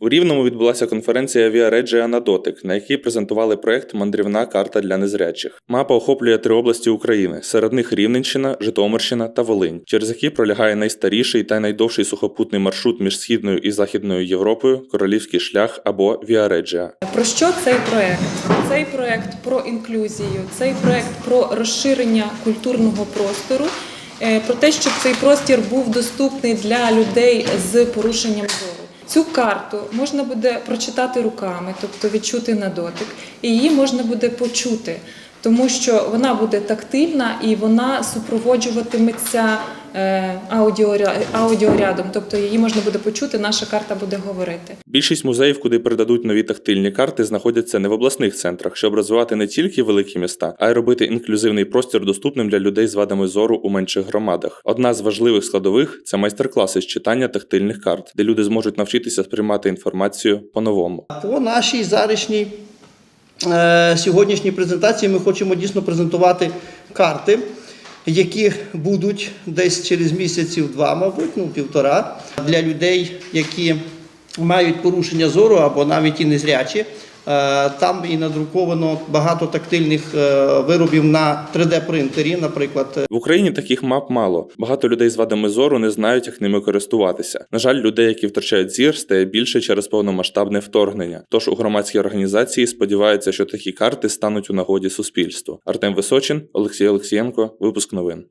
У Рівному відбулася конференція Regia на дотик, на якій презентували проект Мандрівна карта для незрячих. Мапа охоплює три області України: серед них Рівненщина, Житомирщина та Волинь, через які пролягає найстаріший та найдовший сухопутний маршрут між східною і західною Європою, королівський шлях або Regia. Про що цей проект? Цей проект про інклюзію, цей проект про розширення культурного простору, е, про те, щоб цей простір був доступний для людей з порушенням зору. Цю карту можна буде прочитати руками, тобто відчути на дотик, і її можна буде почути, тому що вона буде тактильна і вона супроводжуватиметься аудіорядом, тобто її можна буде почути, наша карта буде говорити. Більшість музеїв, куди передадуть нові тактильні карти, знаходяться не в обласних центрах, щоб розвивати не тільки великі міста, а й робити інклюзивний простір доступним для людей з вадами зору у менших громадах. Одна з важливих складових це майстер-класи з читання тактильних карт, де люди зможуть навчитися сприймати інформацію по-новому. По нашій зарішній е, сьогоднішній презентації ми хочемо дійсно презентувати карти, які будуть десь через місяців два, мабуть, ну півтора, для людей, які мають порушення зору або навіть і незрячі. Е, Там і надруковано багато тактильних е, виробів на 3D-принтері, наприклад, В Україні таких мап мало. Багато людей з вадами зору не знають, як ними користуватися. На жаль, людей, які втрачають зір, стає більше через повномасштабне вторгнення. Тож у громадській організації сподіваються, що такі карти стануть у нагоді суспільству. Артем Височин, Олексій Олексієнко, випуск новин.